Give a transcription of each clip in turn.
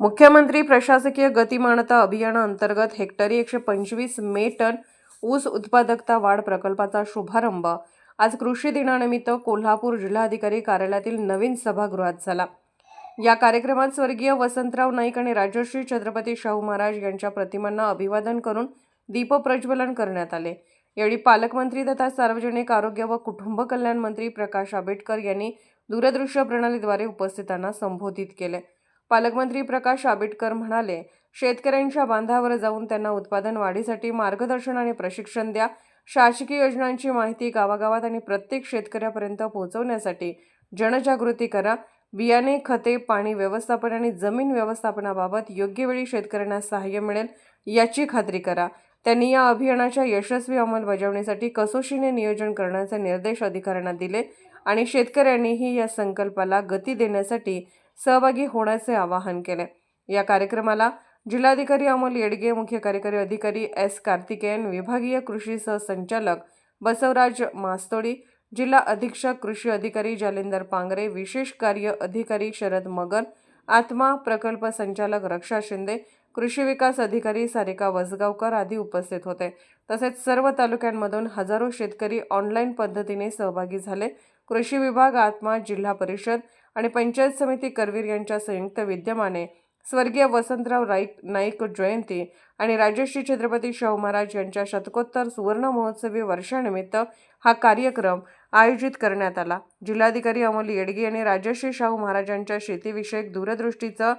मुख्यमंत्री प्रशासकीय गतिमानता अभियानाअंतर्गत हेक्टरी एकशे पंचवीस मे टन ऊस उत्पादकता वाढ प्रकल्पाचा शुभारंभ. आज कृषी दिनानिमित्त कोल्हापूर जिल्हाधिकारी कार्यालयातील नवीन सभागृहात झाला. या कार्यक्रमात स्वर्गीय वसंतराव नाईक आणि राजश्री छत्रपती शाहू महाराज यांच्या प्रतिमांना अभिवादन करून दीपप्रज्वलन करण्यात आले. यावेळी पालकमंत्री तथा सार्वजनिक आरोग्य व कुटुंब कल्याण मंत्री प्रकाश आंबेडकर यांनी दूरदृश्य प्रणालीद्वारे उपस्थितांना संबोधित केले. पालकमंत्री प्रकाश आंबेडकर म्हणाले शेतकऱ्यांच्या बांधावर जाऊन त्यांना उत्पादन वाढीसाठी मार्गदर्शन आणि प्रशिक्षण द्या. शासकीय योजनांची माहिती गावागावात आणि प्रत्येक शेतकऱ्यापर्यंत पोहोचवण्यासाठी जनजागृती करा. बियाणे खते पाणी व्यवस्थापन आणि जमीन व्यवस्थापनाबाबत योग्य वेळी शेतकऱ्यांना सहाय्य मिळेल याची खात्री करा. त्यांनी या अभियानाच्या यशस्वी अंमलबजावणीसाठी कसोशीने नियोजन करण्याचे निर्देश अधिकाऱ्यांना दिले आणि शेतकऱ्यांनीही या संकल्पाला गती देण्यासाठी सहभागी होण्याचे आवाहन केले. या कार्यक्रमाला जिल्हाधिकारी अमोल येडगे मुख्य कार्यकारी अधिकारी एस कार्तिकेयन विभागीय कृषी सहसंचालक बसवराज मास्तोडी जिल्हा अधीक्षक कृषी अधिकारी जालिंदर पांगरे विशेष कार्य अधिकारी शरद मगर आत्मा प्रकल्प संचालक रक्षा शिंदे कृषी विकास अधिकारी सारिका वसगावकर आदी उपस्थित होते. तसेच सर्व तालुक्यांमधून हजारो शेतकरी ऑनलाईन पद्धतीने सहभागी झाले. कृषी विभाग आत्मा जिल्हा परिषद आणि पंचायत समिती करवीर यांच्या संयुक्त विद्यमाने स्वर्गीय वसंतराव राईक नाईक जयंती आणि राजश्री छत्रपती शाहू महाराज यांच्या शतकोत्तर सुवर्ण महोत्सवी वर्षानिमित्त हा कार्यक्रम आयोजित करण्यात आला. जिल्हाधिकारी अमोल येडगे यांनी राजश्री शाहू महाराजांच्या शेतीविषयक दूरदृष्टीचं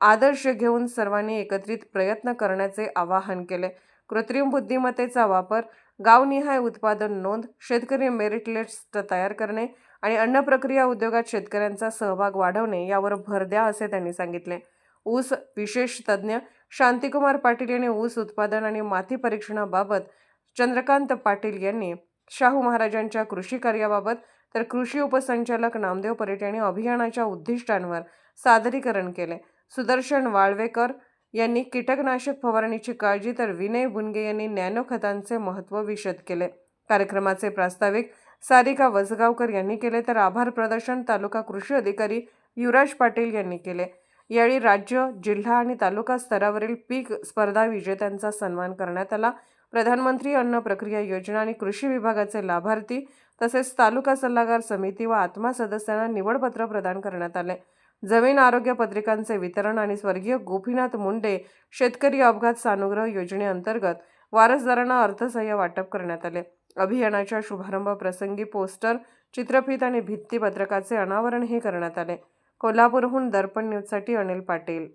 आदर्श घेऊन सर्वांनी एकत्रित प्रयत्न करण्याचे आवाहन केले. कृत्रिम बुद्धिमत्तेचा वापर गावनिहाय उत्पादन नोंद शेतकरी मेरिट लिस्ट तयार करणे आणि अन्न प्रक्रिया उद्योगात शेतकऱ्यांचा सहभाग वाढवणे यावर भर द्या असे त्यांनी सांगितले. ऊस विशेष तज्ज्ञ शांतिकुमार पाटील यांनी ऊस उत्पादन आणि माती परीक्षणाबाबत चंद्रकांत पाटील यांनी शाहू महाराजांच्या कृषी कार्याबाबत तर कृषी उपसंचालक नामदेव परेट यांनी अभियानाच्या उद्दिष्टांवर सादरीकरण केले. सुदर्शन वाळवेकर यांनी कीटकनाशक फवारणीची काळजी तर विनय बुनगे यांनी नॅनो खतांचे महत्त्व विशद केले. कार्यक्रमाचे प्रास्ताविक सारिका वसगावकर यांनी केले तर आभार प्रदर्शन तालुका कृषी अधिकारी युवराज पाटील यांनी केले. यावेळी राज्य जिल्हा आणि तालुका स्तरावरील पीक स्पर्धा विजेत्यांचा सन्मान करण्यात आला. प्रधानमंत्री अन्न प्रक्रिया योजना आणि कृषी विभागाचे लाभार्थी तसेच तालुका सल्लागार समिती व आत्मा सदस्यांना निवडपत्र प्रदान करण्यात आले. जमीन आरोग्य पत्रिकांचे वितरण आणि स्वर्गीय गोपीनाथ मुंडे शेतकरी अपघात सानुग्रह योजनेअंतर्गत वारसदारांना अर्थसहाय्य वाटप करण्यात आले. अभियानाच्या शुभारंभ प्रसंगी पोस्टर चित्रफित आणि भित्तीपत्रकाचे अनावरणही करण्यात आले. कोल्हापूरहून दर्पण न्यूजसाठी अनिल पाटील.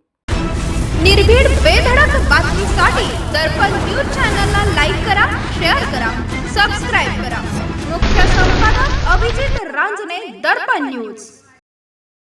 निर्भीड बेधडक बातमीसाठी दर्पण न्यूज चॅनलला लाईक करा शेअर करा सबस्क्राईब करा. मुख्य संपादक अभिजित रांजने दर्पण न्यूज.